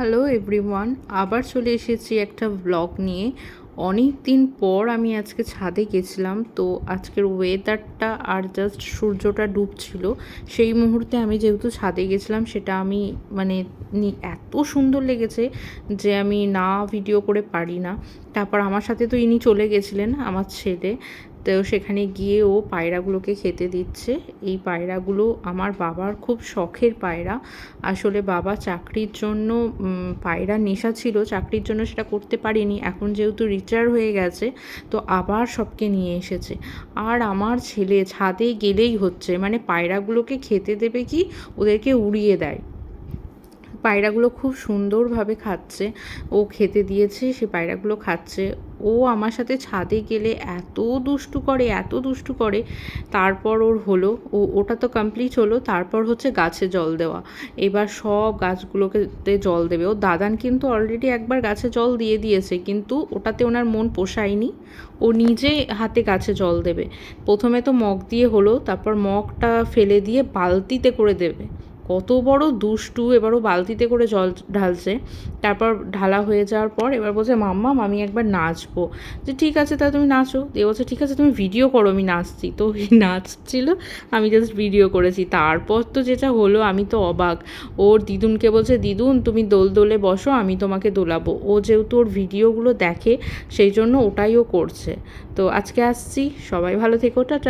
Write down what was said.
Hello everyone, আবার চলে এসেছি একটা ব্লগ নিয়ে। অনেক দিন পর আমি আজকে ছাদে গেছিলাম, তো আজকের ওয়েদারটা আর জাস্ট সূর্যটা ডুবছিল, সেই মুহূর্তে আমি যেহেতু ছাদে গেছিলাম, সেটা আমি মানে এত সুন্দর লেগেছে যে আমি না ভিডিও করে পারি না। তারপর আমার সাথে তো ইনি চলে গেছিলেন, আমার ছেলে। তো সেখানে গিয়ে ও পায়রাগুলোকে খেতে দিচ্ছে। এই পায়রাগুলো আমার বাবার খুব শখের পায়রা। আসলে বাবা চাকরির জন্য পায়রা নেশা ছিল, চাকরির জন্য সেটা করতে পারিনি। এখন যেহেতু রিটায়ার হয়ে গেছে, তো আবার সবকে নিয়ে এসেছে। আর আমার ছেলে ছাদে গেলেই হচ্ছে। মানে পায়রাগুলোকে খেতে দেবে কি? ওদেরকে উড়িয়ে দেয়। পায়রাগুলো খুব সুন্দরভাবে খাচ্ছে। ও খেতে দিয়েছে, সে পায়রাগুলো খাচ্ছে। ও আমার সাথে ছাদে গেলে এত দুষ্টু করে, এত দুষ্টু করে। তারপর ওর হলো, ও, ওটা তো কমপ্লিট হলো, তারপর হচ্ছে গাছে জল দেওয়া। এবার সব গাছগুলোকে জল দেবে। ও দাদান কিন্তু অলরেডি একবার গাছে জল দিয়ে দিয়েছে, কিন্তু ওটাতে ওনার মন পোষায়নি। ও নিজে হাতে গাছে জল দেবে। প্রথমে তো মগ দিয়ে হলো, তারপর মগটা ফেলে দিয়ে বালতিতে করে দেবে। কত বড় দুষ্টু, এবারও বালতিতে করে জল ঢালছে। তারপর ঢালা হয়ে যাওয়ার পর এবার বলছে, মাম্মা, আমি একবার নাচবো। যে, ঠিক আছে, তা তুমি নাচো। দিয়ে বলছে, ঠিক আছে, তুমি ভিডিও করো, আমি নাচছি। তো নাচছিল, আমি জাস্ট ভিডিও করেছি। তারপর তো যেটা হলো, আমি তো অবাক। ওর দিদুনকে বলছে, দিদুন, তুমি দোল দোলে বসো, আমি তোমাকে দোলাবো। ও যেহেতু ওর ভিডিওগুলো দেখে, সেই জন্য ওটাই ও করছে। তো আজকে আসছি, সবাই ভালো থেকো, টাটা।